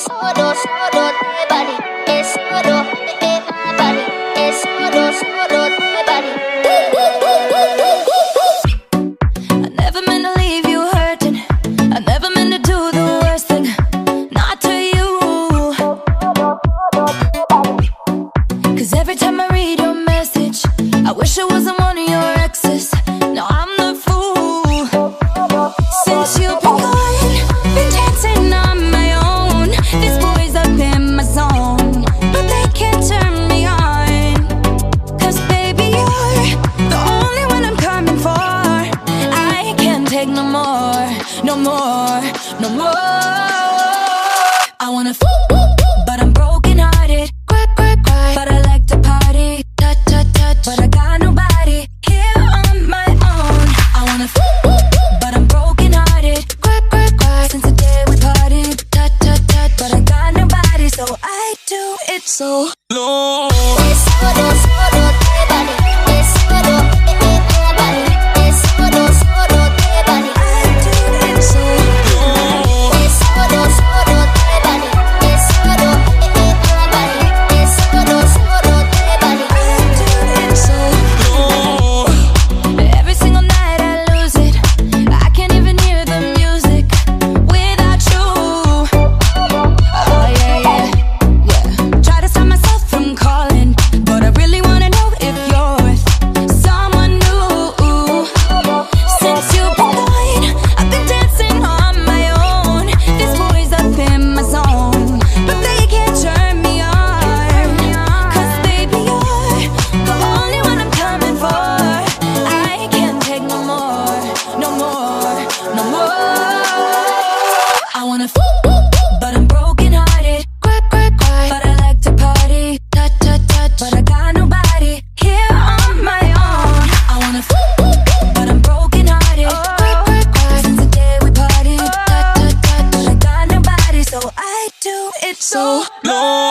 solo, solo solo, solo, solo. I never meant to leave you hurting. I never meant to do the worst thing. Not to you. Cause every time I more, no more. I wanna f, but I'm broken hearted. Cry, cry, cry. But I like to party. Touch, touch, touch. But I got nobody here on my own. I wanna f, but I'm broken hearted. Cry, cry, cry. Since the day we parted. Touch, touch, touch. But I got nobody, so I do it so No. But I'm broken hearted. But I like to party. Touch, touch, touch. But I got nobody here on my own. I wanna f, but I'm broken hearted. Oh. Cry, cry, cry. Since the day we. Touch, touch, touch. But I got nobody, so I do it so. No.